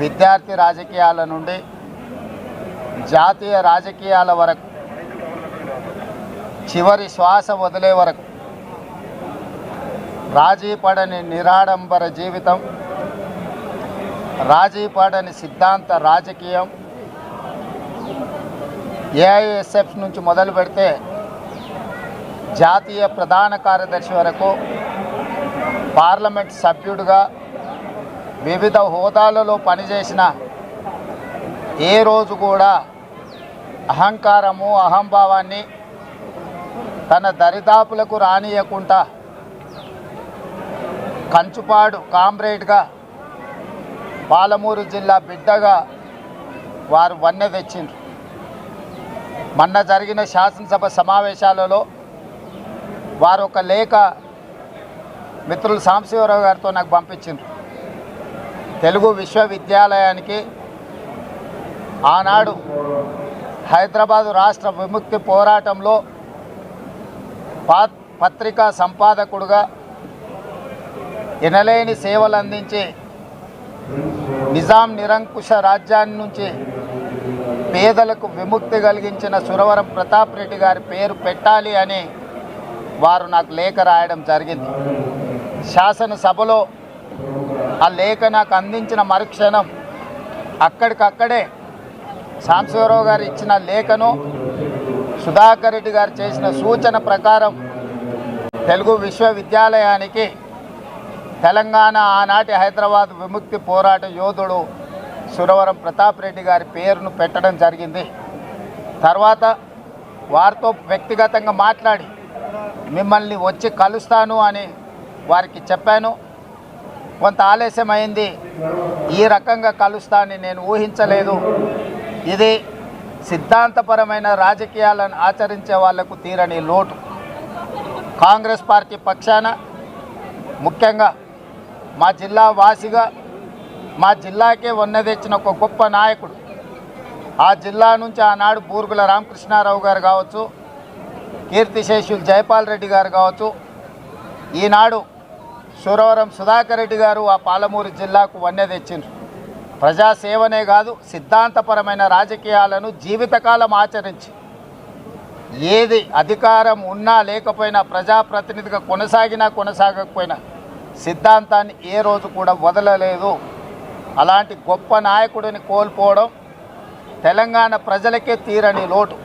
విద్యార్థి రాజకీయాల నుండి జాతీయ రాజకీయాల వరకు చివరి శ్వాస వదిలే వరకు రాజీ పడని నిరాడంబర జీవితం రాజీ పడని సిద్ధాంత రాజకీయం ఏఐఎస్ఎఫ్ నుంచి మొదలు పెడితే జాతీయ ప్రధాన కార్యదర్శి వరకు పార్లమెంట్ సభ్యుడిగా వివిధ హోదాలలో పనిచేసిన ఏ రోజు కూడా అహంకారము అహంభావాన్ని తన దరిదాపులకు రానియకుండా కంచుపాడు కామ్రేడ్గా పాలమూరు జిల్లా బిడ్డగా వారు వన్నె తెచ్చిండ్రు. మొన్న జరిగిన శాసనసభ సమావేశాలలో వారు ఒక లేఖ మిత్రులు సాంబశివరావు గారితో నాకు పంపించిండ్రు. తెలుగు విశ్వవిద్యాలయానికి ఆనాడు హైదరాబాదు రాష్ట్ర విముక్తి పోరాటంలో పా పత్రికా సంపాదకుడుగా ఎనలేని సేవలు అందించి నిజాం నిరంకుశ రాజ్యాన్ని నుంచి పేదలకు విముక్తి కలిగించిన సురవరం ప్రతాప్ రెడ్డి గారి పేరు పెట్టాలి అని వారు నాకు లేఖ రాయడం జరిగింది. శాసనసభలో ఆ లేఖ నాకు అందించిన మరుక్షణం అక్కడికక్కడే సాంబశివరావు గారు ఇచ్చిన లేఖను సుధాకర్ రెడ్డి గారు చేసిన సూచన ప్రకారం తెలుగు విశ్వవిద్యాలయానికి తెలంగాణ ఆనాటి హైదరాబాద్ విముక్తి పోరాట యోధుడు సురవరం ప్రతాప్ రెడ్డి గారి పేరును పెట్టడం జరిగింది. తర్వాత వారితో వ్యక్తిగతంగా మాట్లాడి మిమ్మల్ని వచ్చి కలుస్తాను అని వారికి చెప్పాను. కొంత ఆలస్యం అయింది ఈ రకంగా కలుస్తానని నేను ఊహించలేదు. ఇది సిద్ధాంతపరమైన రాజకీయాలను ఆచరించే వాళ్ళకు తీరని లోటు. కాంగ్రెస్ పార్టీ పక్షాన ముఖ్యంగా మా జిల్లా వాసిగా మా జిల్లాకే వన్న తెచ్చిన ఒక గొప్ప నాయకుడు. ఆ జిల్లా నుంచి ఆనాడు బూర్గుల రామకృష్ణారావు గారు కావచ్చు కీర్తిశేషులు జయపాల్ రెడ్డి గారు కావచ్చు ఈనాడు సురవరం సుధాకర్ రెడ్డి గారు ఆ పాలమూరు జిల్లాకు వన్నె తెచ్చిండ్రు. ప్రజాసేవనే కాదు సిద్ధాంతపరమైన రాజకీయాలను జీవితకాలం ఆచరించి ఏది అధికారం ఉన్నా లేకపోయినా ప్రజాప్రతినిధిగా కొనసాగినా కొనసాగకపోయినా సిద్ధాంతాన్ని ఏ రోజు కూడా వదలలేదు. అలాంటి గొప్ప నాయకుడిని కోల్పోవడం తెలంగాణ ప్రజలకే తీరని లోటు.